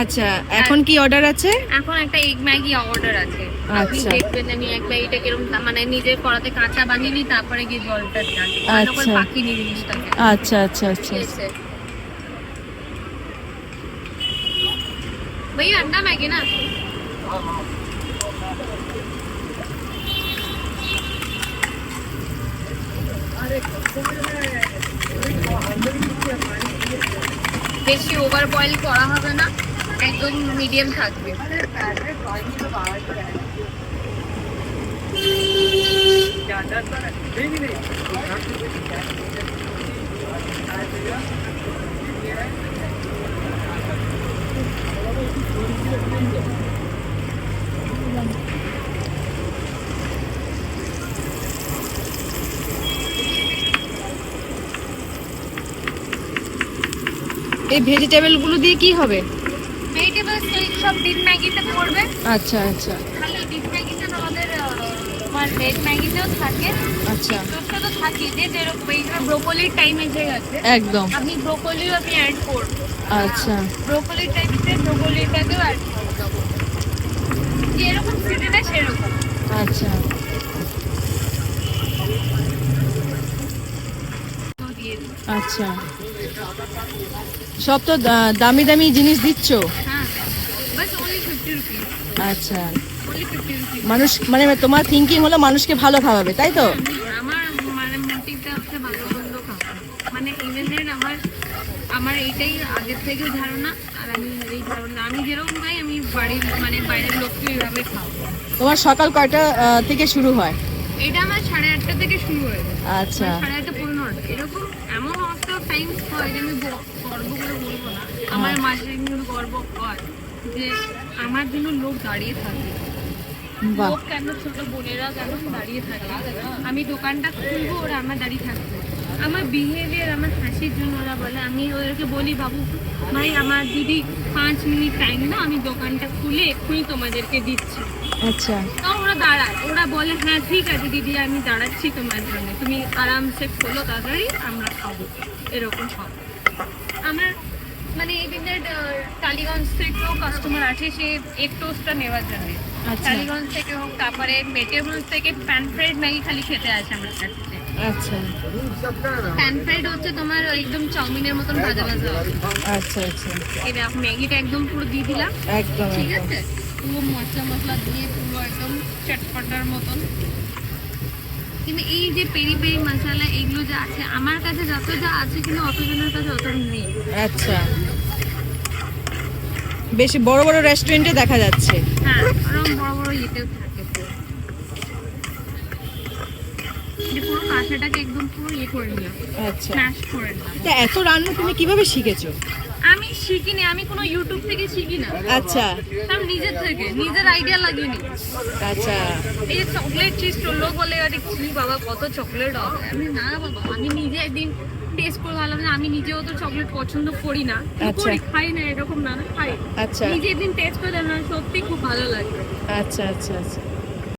আচ্ছা এখন কি অর্ডার আছে? এখন একটা এগ ম্যাগি অর্ডার আছে। আপনি আচ্ছা। দেখবেন আমি একবার এটা কীরকম মানে নিজের করাতে কাঁচা বানিয়ে নিই তারপরে গিয়ে জলটা আচ্ছা। বাকি নিই জিনিসটাকে আচ্ছা আচ্ছা আচ্ছা, আচ্ছা। ভাই আন্ডা ম্যাগি না? বেশি ওভার বয়েল করা হবে না। একদম মিডিয়াম থাকবে। এই ভেজিটেবলগুলো দিয়ে কি হবে? ভেজিটেবলস তো সব ডিপ ম্যাগিতে পড়বে। আচ্ছা আচ্ছা। খালি ডিপ ম্যাগিতে আমাদের তোমার ভেজ ম্যাগিতেও থাকে। আচ্ছা। টোস্টটা তো থাকে যে যেরকম এইখানে ব্রোকলির টাইম এসে গেছে একদম। আপনি ব্রোকলিও আপনি অ্যাড করবেন আচ্ছা। ব্রোকলির টাইমে ব্রোকলিটাকেও অ্যাড করে দেবো যেরকম সিজনে সেরকম। আচ্ছা। আচ্ছা। সব তো দামি দামি জিনিস দিচ্ছ? হ্যাঁ আচ্ছা। মানুষ মানে তোমার থিঙ্কিং হলো মানুষকে ভালো খাওয়াবে তাই তো? আমার মানে মানে ইভেন আমার আমার এইটাই আগের থেকে ধারণা আর আমি এই ধারণা আমি যেরকম খাই আমি বাড়ির মানে বাইরের লোককে এইভাবে খাওয়াবো। তোমার সকাল কয়টা থেকে শুরু হয়? এটা আমার সাড়ে আটটা থেকে শুরু হয়ে যায়। আচ্ছা। সাড়ে আটটা এরকম এমন একটা টাইম হয় যে আমি গর্ব করে বলব না। আমার মাঝে কিন্তু গর্ব হয় যে আমার জন্য লোক দাঁড়িয়ে থাকে। লোক কেন ছোট বোনেরা কেন দাঁড়িয়ে থাকে? আমি দোকানটা খুলবো ওরা আমার দাঁড়িয়ে থাকবে। আমার বিহেভিয়ার আমার হাসির জন্য ওরা বলে। আমি ওদেরকে বলি বাবু ভাই আমার দিদি পাঁচ মিনিট টাইম না আমি দোকানটা খুলে এক্ষুনি তোমাদেরকে দিচ্ছি। আচ্ছা। তো ওরা দাঁড়ায়। ওরা বলে হ্যাঁ ঠিক আছে দিদি আমি দাঁড়াচ্ছি তোমার জন্য। তুমি আরামসে খোলো তাড়াতাড়ি আমরা খাব। এরকম সব আমার মানে এদিনের টালিগঞ্জ থেকেও কাস্টমার আছে সে এক টোস্টটা নেওয়ার জন্য। আচ্ছা। টালিগঞ্জ থেকে হোক তারপরে মেটেবলস থেকে প্যান ফ্রাইড ম্যাগি খালি খেতে আসে আমার কাছে। আচ্ছা। প্যান ফ্রাইড হচ্ছে তোমার একদম চাউমিনের মতন ভাজা ভাজা আচ্ছা আচ্ছা। এটা ম্যাগিটা একদম পুরো দিয়ে দিলাম। একদম ঠিক আছে? পুরো মশলা মশলা দিয়ে পুরো একদম চটপটার মতন। কিন্তু এই যে পেরি পেরি মশলা এগুলো যা আছে আমার কাছে যত যা আছে কিন্তু অতজনের কাছে অত নেই। আচ্ছা। বেশি বড় বড় রেস্টুরেন্টে দেখা যাচ্ছে। হ্যাঁ বড় বড় ইয়েতেও থাকে পুরো। কাঁচাটাকে একদম পুরো ইয়ে করে নিলাম। আচ্ছা। স্ম্যাশ করে নিলাম। তা এত রান্না তুমি কীভাবে শিখেছো? আমি শিখিনি আমি কোনো ইউটিউব থেকে শিখি না। আচ্ছা। আমি নিজের থেকে নিজের আইডিয়া লাগিয়ে আচ্ছা। এই চকলেট চিজ চলল বলে আরে কি বাবা কত চকলেট হবে? আমি না বাবা আমি নিজে একদিন টেস্ট করে ভাবলাম যে আমি নিজেও তো চকলেট পছন্দ করি না। আচ্ছা। করি? খাই না এরকম না না খাই। আচ্ছা। নিজে একদিন টেস্ট করে দেখলাম সত্যি খুব ভালো লাগে। আচ্ছা আচ্ছা আচ্ছা।